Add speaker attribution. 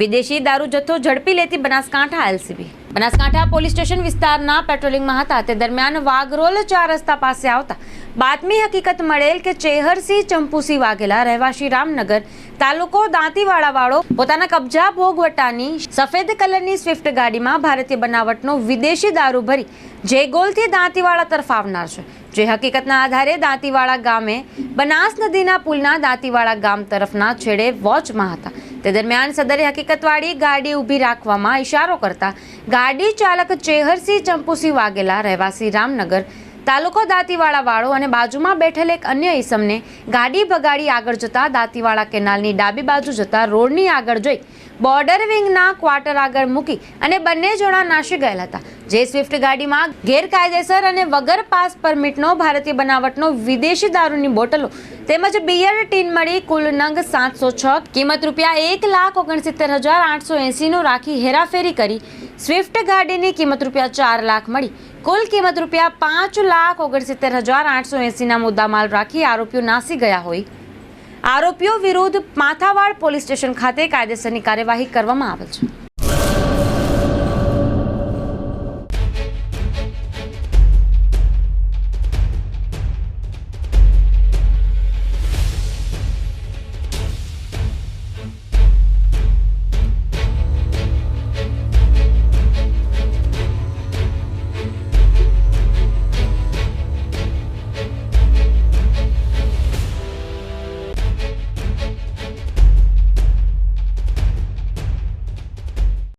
Speaker 1: વિદેશી દારૂ જથ્થો ઝડપી લેતી Banaskantha LCB. Banaskantha police station વિસ્તારના પેટ્રોલિંગમાં હતા તે દરમિયાન વાઘરોલ ચાર રસ્તા પાસે આવતા બાતમી હકીકત મળેલ કે ચેહરસિંહ ચંપુસિંહ વાઘેલા રહેવાસી રામનગર તાલુકો દાંતીવાડા વાળો પોતાના કબજા ભોગવટાની સફેદ કલરની સ્વિફ્ટ ગાડીમાં ભારતીય બનાવટનો વિદેશી દારૂ ભરી જેગોલથી દાંતીવાડા તરફ આવનાર છે. જે હકીકતના આધારે દાંતીવાડા ગામે બનાસ નદીના પુલના દાંતીવાડા ગામ તરફના છેડે વોચમાં હતા તે દરમિયાન સદરે હકીકતવાળી ગાડી ઊભી રાખવામાં ઇશારો કરતા ગાડી ચાલક ચેહરસિંહ ચંપુસિંહ વાઘેલા રહેવાસી રામનગર તાલુકો દાંતીવાડા વાળો અને બાજુમાં બેઠેલ એક અન્ય ઈસમને ગાડી ભગાડી આગળ જતા દાંતીવાડા કેનાલની ડાબી બાજુ જતા રોડની આગળ જોઈ બોર્ડર વિંગના ક્વાર્ટર આગળ મૂકી અને બંને જણા નાસી ગયેલા હતા. જે સ્વિફ્ટ ગાડીમાં ગેરકાયદેસર અને વગર પાસ પરમિટનો ભારતીય બનાવટનો વિદેશી દારૂની બોટલો તેમજ બિયર ટીન મળી કુલ નંગ સાતસો છ, કિંમત રૂપિયા એક લાખ ઓગણસિત્તેર હજાર આઠસો એંસીનો રાખી હેરાફેરી કરી સ્વિફ્ટ ગાડીની કિંમત રૂપિયા ચાર લાખ મળી. કુલ કિંમત રૂપિયા પાંચ લાખ ઓગણસિત્તેર હજાર આઠસો એંસીના મુદ્દામાલ રાખી આરોપીઓ નાસી ગયા હોય. આરોપીઓ વિરુદ્ધ માથાવાડ પોલીસ સ્ટેશન ખાતે કાયદેસરની કાર્યવાહી કરવામાં આવે છે.